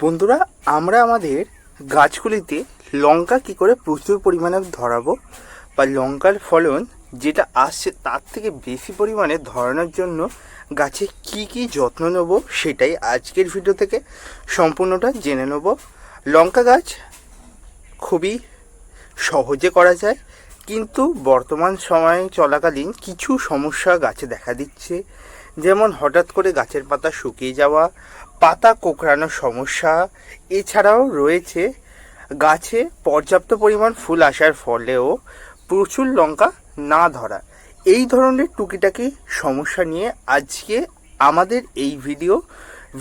বন্ধুরা, আমরা আমাদের গাছগুলিতে লঙ্কা কি করে প্রচুর পরিমাণে ধরাবো বা লঙ্কার ফলন যেটা আসছে তার থেকে বেশি পরিমাণে ধরানোর জন্য গাছে কি কি যত্ন নেব সেটাই আজকের ভিডিও থেকে সম্পূর্ণটা জেনে নেব। লঙ্কা গাছ খুবই সহজে করা যায়, কিন্তু বর্তমান সময়ে চলাকালীন কিছু সমস্যা গাছে দেখা দিচ্ছে। যেমন হঠাৎ করে গাছের পাতা শুকিয়ে যাওয়া পাতা কোঁকড়ানোর সমস্যা। এছাড়াও রয়েছে গাছে পর্যাপ্ত পরিমাণ ফুল আসার ফলেও প্রচুর লঙ্কা না ধরা। এই ধরনের টুকিটাকি সমস্যা নিয়ে আজকে আমাদের এই ভিডিও।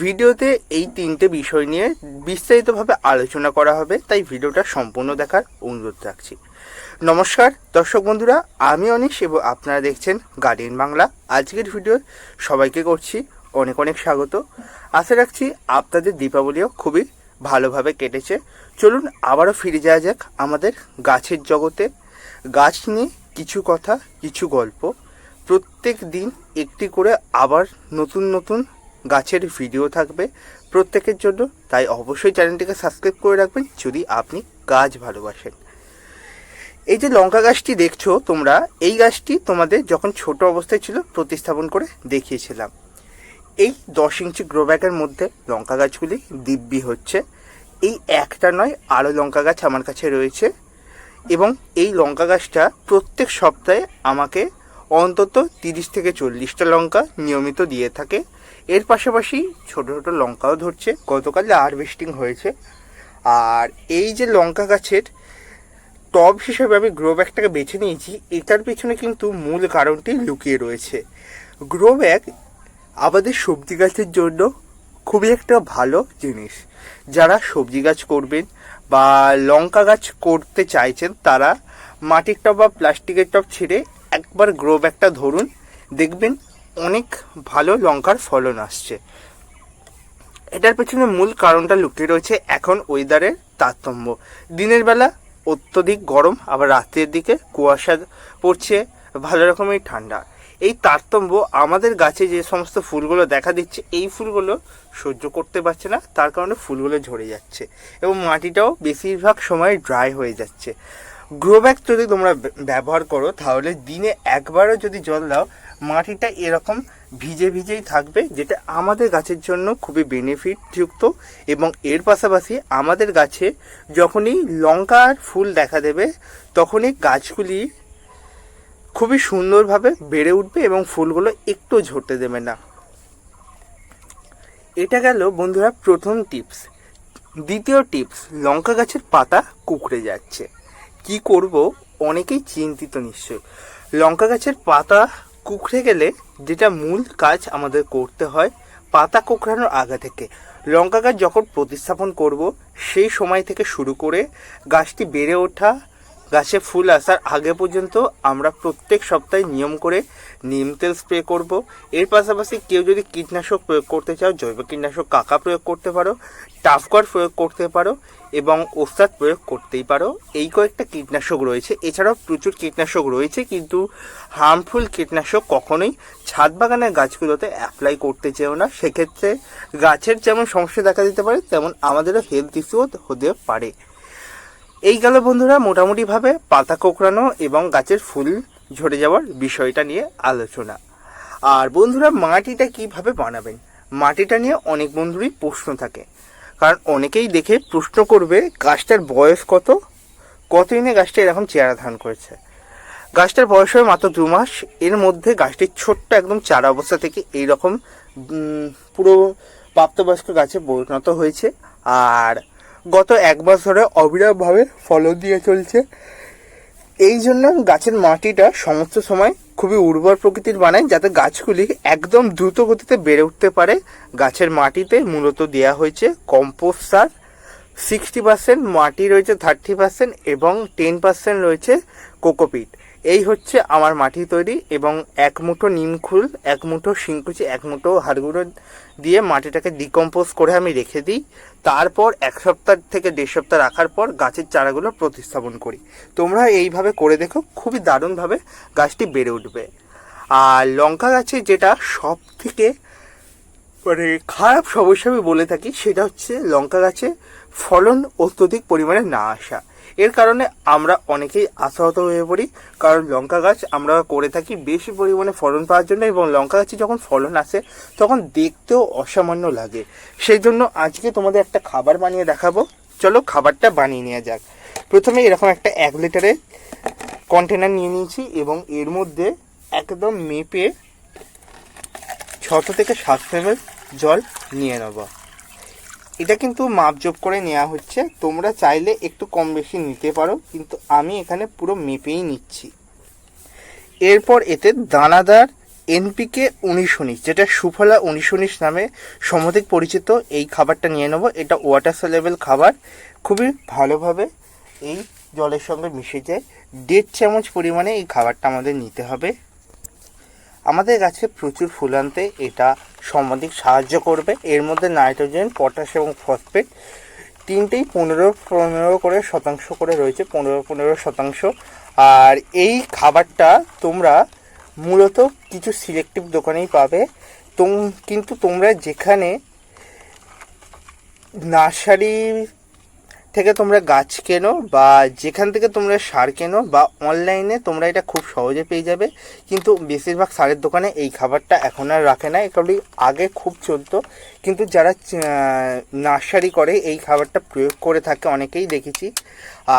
ভিডিওতে এই তিনটে বিষয় নিয়ে বিস্তারিতভাবে আলোচনা করা হবে, তাই ভিডিওটা সম্পূর্ণ দেখার অনুরোধ রাখছি। নমস্কার, দর্শক বন্ধুরা, আমি অনিশ এবং আপনারা দেখছেন গার্ডিয়ান বাংলা। আজকের ভিডিও সবাইকে করছি অনেক অনেক স্বাগত। আশা রাখছি আপনাদের দীপাবলিও খুবই ভালোভাবে কেটেছে। চলুন আবারও ফিরে যাওয়া যাক আমাদের গাছের জগতে। গাছ নিয়ে কিছু কথা, কিছু গল্প। প্রত্যেক দিন একটি করে আবার নতুন নতুন গাছের ভিডিও থাকবে প্রত্যেকের জন্য। তাই অবশ্যই চ্যানেলটিকে সাবস্ক্রাইব করে রাখবেন যদি আপনি গাছ ভালোবাসেন। এই যে লঙ্কা গাছটি দেখছ, তোমরা এই গাছটি তোমাদের যখন ছোট অবস্থায় ছিল, প্রতিস্থাপন করে দেখিয়েছিলাম। এই দশ ইঞ্চি গ্রো ব্যাগের মধ্যে লঙ্কা গাছগুলি দিব্যি হচ্ছে। এই একটা নয়, আরও লঙ্কা গাছ আমার কাছে রয়েছে। এবং এই লঙ্কা গাছটা প্রত্যেক সপ্তাহে আমাকে অন্তত তিরিশ থেকে চল্লিশটা লঙ্কা নিয়মিত দিয়ে থাকে। এর পাশাপাশি ছোট ছোট লঙ্কাও ধরছে। গতকাল হারভেস্টিং হয়েছে। আর এই যে লঙ্কা গাছের টব হিসেবে আমি গ্রো ব্যাগটাকে বেছে নিয়েছি, এটার পিছনে কিন্তু মূল কারণটি লুকিয়ে রয়েছে। গ্রো ব্যাগ আমাদের সবজি গাছের জন্য খুবই একটা ভালো জিনিস। যারা সবজি গাছ করবেন বা লঙ্কা গাছ করতে চাইছেন, তারা মাটির টব বা প্লাস্টিকের টব ছেড়ে একবার গ্রো ব্যাগটা ধরুন, দেখবেন অনেক ভালো লঙ্কার ফলন আসছে। এটার পেছনে মূল কারণটা লুকিয়ে রয়েছে এখন ওয়েদারের তারতম্য। দিনের বেলা অত্যধিক গরম, আবার রাতের দিকে কুয়াশা পড়ছে, ভালো রকমের ঠান্ডা। এই তারতম্য আমাদের গাছে যে সমস্ত ফুলগুলো দেখা দিচ্ছে, এই ফুলগুলো সহ্য করতে পারছে না, তার কারণে ফুলগুলো ঝরে যাচ্ছে এবং মাটিটাও বেশিরভাগ সময় ড্রাই হয়ে যাচ্ছে। গ্রো ব্যাগ যদি তোমরা ব্যবহার করো, তাহলে দিনে একবারও যদি জল দাও, মাটিটা এরকম ভিজে ভিজেই থাকবে, যেটা আমাদের গাছের জন্য খুবই বেনিফিট যুক্ত এবং এর পাশাপাশি আমাদের গাছে যখনই লঙ্কার ফুল দেখা দেবে, তখনই গাছগুলি খুবই সুন্দরভাবে বেড়ে উঠবে এবং ফুলগুলো একটু ঝরতে দেবে না। এটা গেল বন্ধুরা প্রথম টিপস। দ্বিতীয় টিপস, লঙ্কা গাছের পাতা কুকড়ে যাচ্ছে। কি করব? অনেকেই চিন্তিত নিশ্চয় লঙ্কা গাছের পাতা কুকড়ে গেলে যেটা মূল কাজ আমাদের করতে হয়, পাতা কুকড়ানোর আগে থেকে। লঙ্কা গাছ যখন প্রতিস্থাপন করব, সেই সময় থেকে শুরু করে গাছটি বেড়ে ওঠা গাছে ফুল আসার আগে পর্যন্ত আমরা প্রত্যেক সপ্তাহে নিয়ম করে নিম তেল স্প্রে করব। এর পাশাপাশি কেউ যদি কীটনাশক প্রয়োগ করতে চাও, জৈব কীটনাশক কাকা প্রয়োগ করতে পারো টাফকর প্রয়োগ করতে পারো এবং ওস্তাদ প্রয়োগ করতেই পারো। এই কয়েকটা কীটনাশক রয়েছে। এছাড়াও প্রচুর কীটনাশক রয়েছে, কিন্তু হার্মফুল কীটনাশক কখনোই ছাদ বাগানের গাছগুলোতে অ্যাপ্লাই করতে চেও না। সেক্ষেত্রে গাছের যেমন সমস্যা দেখা দিতে পারে, তেমন আমাদেরও হেলথ ইস্যুও হতে পারে। এই গেল বন্ধুরা মোটামুটিভাবে পাতা কোঁকড়ানো এবং গাছের ফুল ঝরে যাওয়ার বিষয়টা নিয়ে আলোচনা। আর বন্ধুরা মাটিটা কীভাবে বানাবেন? মাটিটা নিয়ে অনেক বন্ধুরই প্রশ্ন থাকে। কারণ অনেকেই দেখে প্রশ্ন করবে গাছটার বয়স কত? কতদিনে গাছটা এরকম চেহারা ধারণ করেছে? গাছটার বয়স হয় মাত্র দু মাস। এর মধ্যে গাছটির ছোট্ট একদম চারা অবস্থা থেকে এইরকম উম, পুরো প্রাপ্তবয়স্ক গাছে পরিণত হয়েছে। আর গত এক মাস ধরে অবিরামভাবে ফলন দিয়ে চলছে। এই জন্য গাছের মাটিটা সমস্ত সময় খুবই উর্বর প্রকৃতির বানায়, যাতে গাছগুলি একদম দ্রুত গতিতে বেড়ে উঠতে পারে। গাছের মাটিতে মূলত দেওয়া হয়েছে কম্পোস্ট সার। সিক্সটি পার্সেন্ট মাটি রয়েছে থার্টি পার্সেন্ট এবং টেন পার্সেন্ট রয়েছে কোকোপিট। এই হচ্ছে আমার মাটি তৈরি এবং এক মুঠো নিমখুল এক মুঠো শিংকুচি, এক মুঠো হাড়গুঁড়ো দিয়ে মাটিটাকে ডিকম্পোজ করে আমি রেখে দিই। তারপর এক সপ্তাহ থেকে দেড় সপ্তাহ রাখার পর গাছের চারাগুলো প্রতিস্থাপন করি। তোমরা এইভাবে করে দেখো, খুবই দারুণভাবে গাছটি বেড়ে উঠবে। আর লঙ্কা গাছে যেটা সব থেকে মানে খারাপ সমস্যা আমি বলে থাকি, সেটা হচ্ছে লঙ্কা গাছে ফলন অত্যধিক পরিমাণে না আসা। এর কারণে আমরা অনেকেই আশাহত হয়ে পড়ি। কারণ লঙ্কা গাছ আমরা করে থাকি বেশি পরিমাণে ফলন পাওয়ার জন্য এবং লঙ্কা গাছে যখন ফলন আসে, তখন দেখতেও অসামান্য লাগে। সেই জন্য আজকে তোমাদের একটা খাবার বানিয়ে দেখাবো। চলো খাবারটা বানিয়ে নেওয়া যাক। প্রথমে এরকম একটা এক লিটারের কন্টেনার নিয়ে নিয়েছি এবং এর মধ্যে একদম মেপে ছশো থেকে সাতশো এম জল নিয়ে নেব। এটা কিন্তু মাপজোপ করে নেওয়া হচ্ছে। তোমরা চাইলে একটু কম বেশি নিতে পারো, কিন্তু আমি এখানে পুরো মেপেই নিচ্ছি। এরপর এতে দানাদার এনপিকে উনিশ উনিশ, যেটা সুফলা উনিশ উনিশ নামে সমধিক পরিচিত, এই খাবারটা নিয়ে নেব। এটা ওয়াটার সেলেবেল খাবার, খুবই ভালোভাবে এই জলের সঙ্গে মিশে যায়। দেড় চামচ পরিমাণে এই খাবারটা আমাদের নিতে হবে। আমাদের গাছে প্রচুর ফুল আনতে এটা সমধিক সাহায্য করবে। এর মধ্যে নাইট্রোজেন, পটাশ এবং ফসফেট তিনটেই পনেরো পনেরো করে শতাংশ করে রয়েছে, পনেরো পনেরো শতাংশ। আর এই খাবারটা তোমরা মূলত কিছু সিলেক্টিভ দোকানেই পাবে। তোম কিন্তু তোমরা যেখানে নার্সারি থেকে তোমরা গাছ কেনো বা যেখান থেকে তোমরা সার কেনো বা অনলাইনে তোমরা এটা খুব সহজে পেয়ে যাবে। কিন্তু বেশিরভাগ সারের দোকানে এই খাবারটা এখন আর রাখে না এগুলি আগে খুব চলতো। কিন্তু যারা নার্সারি করে এই খাবারটা প্রয়োগ করে থাকে অনেকেই দেখেছি।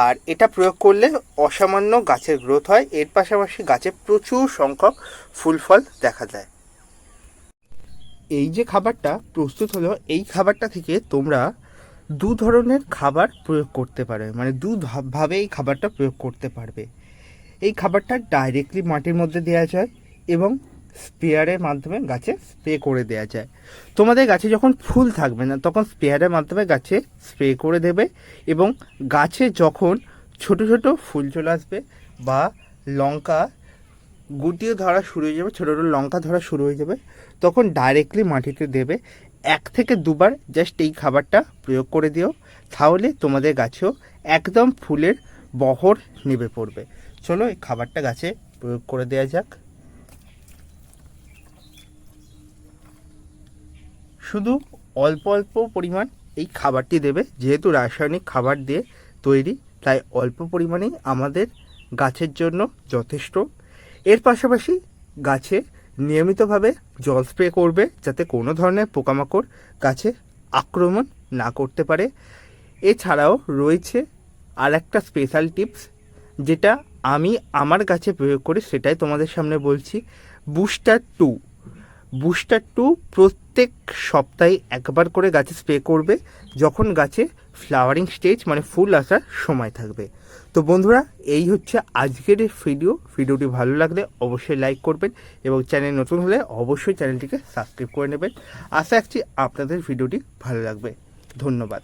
আর এটা প্রয়োগ করলে অসামান্য গাছের গ্রোথ হয়। এর পাশাপাশি গাছে প্রচুর সংখ্যক ফুল ফল দেখা যায়। এই যে খাবারটা প্রস্তুত হলো, এই খাবারটা থেকে তোমরা দু ধরনের খাবার প্রয়োগ করতে পারবে মানে দু ভাবে এই খাবারটা প্রয়োগ করতে পারবে। এই খাবারটা ডাইরেক্টলি মাটির মধ্যে দেওয়া যায় এবং স্প্রেয়ারের মাধ্যমে গাছে স্প্রে করে দেওয়া যায়। তোমাদের গাছে যখন ফুল থাকবে না, তখন স্পেয়ারের মাধ্যমে গাছে স্প্রে করে দেবে এবং গাছে যখন ছোট ছোট ফুল চলে আসবে বা লঙ্কা গুটিয়ে ধরা শুরু হয়ে যাবে, ছোটো ছোটো লঙ্কা ধরা শুরু হয়ে যাবে, তখন ডাইরেক্টলি মাটিতে দেবে এক থেকে দুবার জাস্ট এই খাবারটা প্রয়োগ করে দিও, তাহলে তোমাদের গাছেও একদম ফুলের বহর নেবে পড়বে। চলো এই খাবারটা গাছে প্রয়োগ করে দেওয়া যাক। শুধু অল্প অল্প পরিমাণ এই খাবারটি দেবে, যেহেতু রাসায়নিক খাবার দিয়ে তৈরি, তাই অল্প পরিমাণেই আমাদের গাছের জন্য যথেষ্ট। এর পাশাপাশি গাছে নিয়মিতভাবে জল স্প্রে করবে যাতে কোনো ধরনের পোকামাকড় গাছে আক্রমণ না করতে পারে। এছাড়াও রয়েছে আর একটা স্পেশাল টিপস যেটা আমি আমার গাছে প্রয়োগ করি, সেটাই তোমাদের সামনে বলছি। বুস্টার টু বুস্টার টু প্রত্যেক সপ্তাহে একবার করে গাছে স্প্রে করবে, যখন গাছে ফ্লাওয়ারিং স্টেজ মানে ফুল আসার সময় থাকবে। তো বন্ধুরা, এই হচ্ছে আজকের ভিডিও। ভিডিওটি ভালো লাগলে অবশ্যই লাইক করবেন এবং চ্যানেল নতুন হলে অবশ্যই চ্যানেলটিকে সাবস্ক্রাইব করে নেবেন। আশা রাখছি আপনাদের ভিডিওটি ভালো লাগবে। ধন্যবাদ।